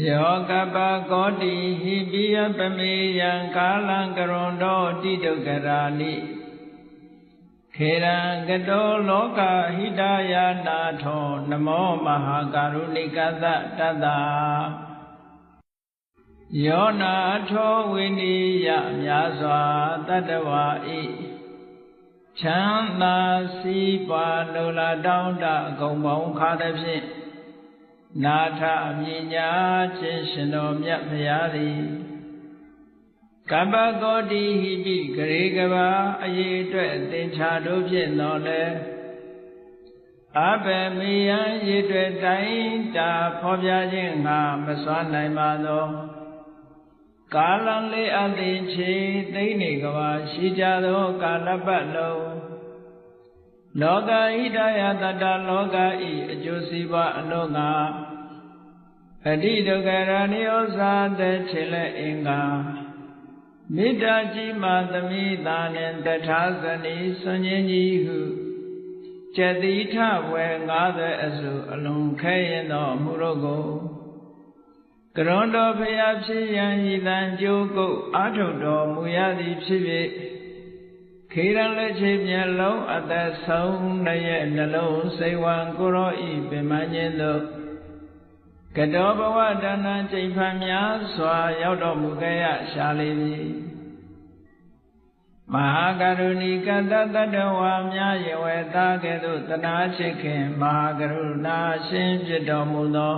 ယောကပကောတိဟိပိယပမေယံကာလံကရွန်တောတိတုကရာနိခေရံကတောလောကဟိတယာနာထောနမောမဟာကာရုဏိကသတတ္တယောနာထောဝိနိယမြာစွာတတ္တဝါဤချမ်းသာစီးပွားလိုလားတောင်းတအကုန်ပေါင်းခါသည်ဖြင့် နာထအမြညာခြင်းရှင်တော်မြတ်ဖရာသည်ကပ္ပကောတိဟိပိဂရေကဘာအရေးအတွက်သင်္ချာတို့ဖြင့်တော်လဲအဘယ်မေယံရေတွေ့တိုင်းတာဖော်ပြခြင်းငါမစွမ်းနိုင်ပါသောကာလလေးအသိချေသိနေကဘာရှိကြသောကာလပတ်လုံး လောကဣဒယတတလောကဤအကျိုးစီးပွားအလို့ငါအတိဒုက္ခရဏိဩဇာတဲ့ခြေလက်အင်္ဂါမေတ္တာကြီးမှသမိတာနှင့်တထာဇနီဆွန်ခြင်းကြီးဟုကျတိထဝေ90အစုအလုံးခဲရင်သောအမှုတို့ကိုကရွန်တော်ဖျားဖြစ်ရန်ဤတန်ကြိုးကုတ်အာထုတော်မူရသည်ဖြစ်ဖြစ် ခေရန်လက်ချေမျက်လုံးအသက်ဆုံးရဲ့နှလုံးစိတ်ဝံကိုရောဤပင်မခြင်းတို့ကတောဘဝတဏ္ဍချိန်ဖန်များစွာ ရောက်တော်မူခဲ့ရရှာလေပြီမဟာကရုဏီကတတတဝါများယဝေတာကဲ့သို့တနာရှိခင်မဟာကရုဏာရှင်ဖြစ်တော်မူသော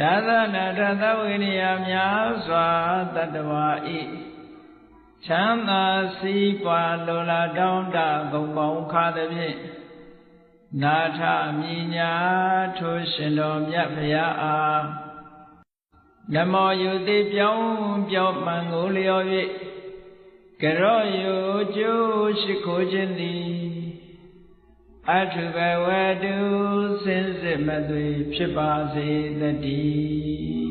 ဒါသနာထသဝိနိယများစွာတတဝါဤ ချမ်းသာစီးပွားလိုလားတောင်းတဂုံပေါင်းခါသည်ဖြင့်နာထမြညာထိုရှင်တော်မြတ်ဖရာအားနမောယုတိပြောင်းပြောင်းမှန်ကိုလျော်၍ကရောယုကျိုးရှိခိုးခြင်းသည်အထုဘဝတုစင်စစ်မသွေဖြစ်ပါစေတည်း